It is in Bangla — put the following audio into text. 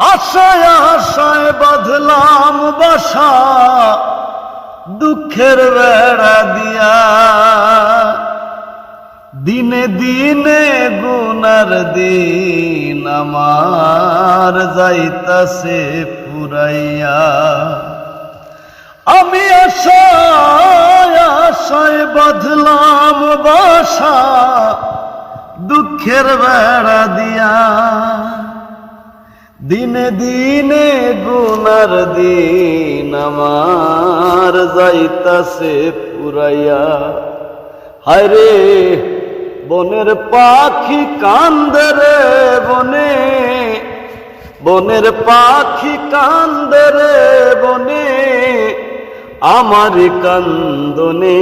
আশায় আশায় বাঁধলাম বাসা, দুঃখের বেড়া দিয়া। দিনে দিনে গুনার দিন আমার যাইতাছে পুরাইয়া। আমি আশায় আশায় বাঁধলাম বাসা, দুঃখের বেড়া দিয়া। দিনে দিনে গুনার দিন আমার যাইতাছে পুরাইয়া। হায়রে বনের পাখি কান্দে রে বনে। বনের পাখি কান্দে রে বনে। আমার কান্দনে।